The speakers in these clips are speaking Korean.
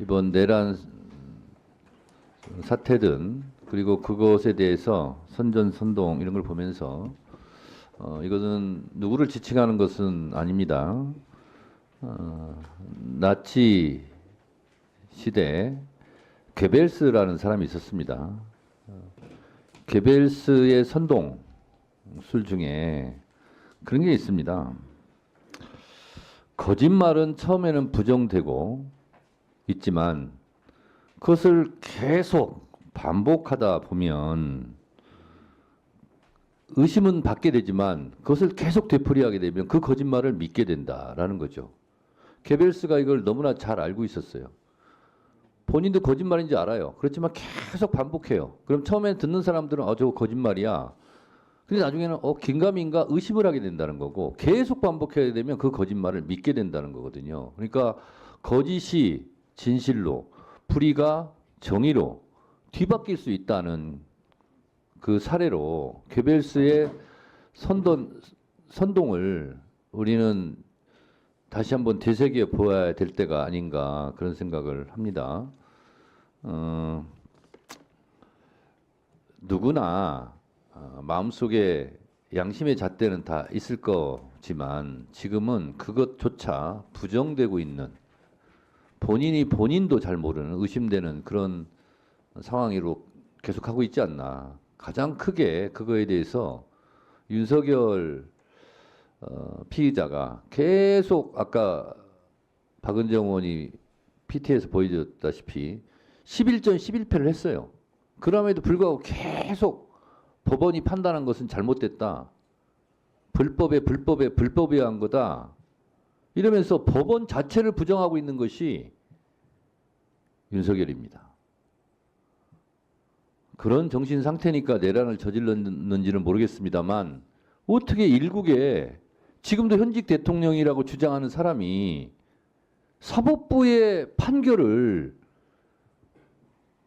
이번 내란 사태든 그리고 그것에 대해서 선전 선동 이런 걸 보면서 어, 이것은 누구를 지칭하는 것은 아닙니다. 어, 나치 시대 게벨스라는 사람이 있었습니다. 어, 게벨스의 선동 술 중에 그런 게 있습니다. 거짓말은 처음에는 부정되고 있지만 그것을 계속 반복하다 보면 의심은 받게 되지만 그것을 계속 되풀이하게 되면 그 거짓말을 믿게 된다라는 거죠. 게벨스가 이걸 너무나 잘 알고 있었어요. 본인도 거짓말인지 알아요. 그렇지만 계속 반복해요. 그럼 처음에 듣는 사람들은 어 저거 거짓말이야. 근데 나중에는 어 긴가민가 의심을 하게 된다는 거고 계속 반복해야 되면 그 거짓말을 믿게 된다는 거거든요. 그러니까 거짓이 진실로 불의가 정의로 뒤바뀔 수 있다는 그 사례로 게벨스의 선동 선동을 우리는 다시 한번 되새겨 보아야 될 때가 아닌가 그런 생각을 합니다. 어, 누구나 어, 마음속에 양심의 잣대는 다 있을 거지만 지금은 그것조차 부정되고 있는 본인이 본인도 잘 모르는 의심되는 그런 상황으로 계속하고 있지 않나. 가장 크게 그거에 대해서 윤석열 어, 피의자가 계속 아까 박은정 의원이 PT에서 보여줬다시피 11전 11패를 했어요. 그럼에도 불구하고 계속 법원이 판단한 것은 잘못됐다. 불법에 불법에 불법에 의한 거다. 이러면서 법원 자체를 부정하고 있는 것이 윤석열입니다. 그런 정신 상태니까 내란을 저질렀는지는 모르겠습니다만 어떻게 일국에 지금도 현직 대통령이라고 주장하는 사람이 사법부의 판결을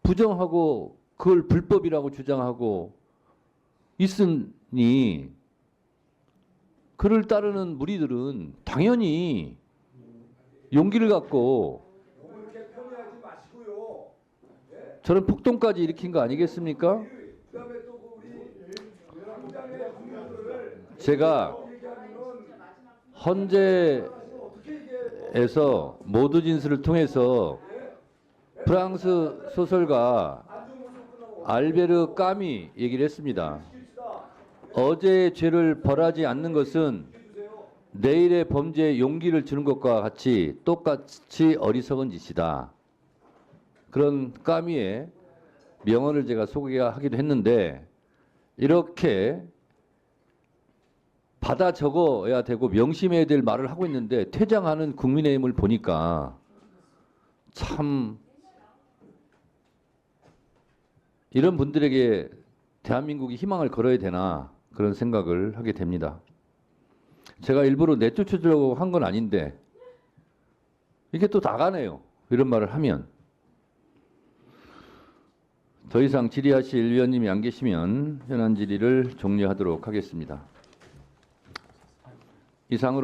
부정하고 그걸 불법이라고 주장하고 있으니 그를 따르는 무리들은 당연히 용기를 갖고 저런 폭동까지 일으킨 거 아니겠습니까? 제가 헌재에서 모두 진술을 통해서 프랑스 소설가 알베르 까미 얘기를 했습니다. 어제의 죄를 벌하지 않는 것은 내일의 범죄에 용기를 주는 것과 같이 똑같이 어리석은 짓이다. 그런 까미의 명언을 제가 소개하기도 했는데 이렇게 받아 적어야 되고 명심해야 될 말을 하고 있는데 퇴장하는 국민의힘을 보니까 참 이런 분들에게 대한민국이 희망을 걸어야 되나 그런 생각을 하게 됩니다. 제가 일부러 내쫓으려고 한 건 아닌데 이게 또 나가네요. 이런 말을 하면 더 이상 질의하실 위원님이 안 계시면 현안 질의를 종료하도록 하겠습니다. 이상으로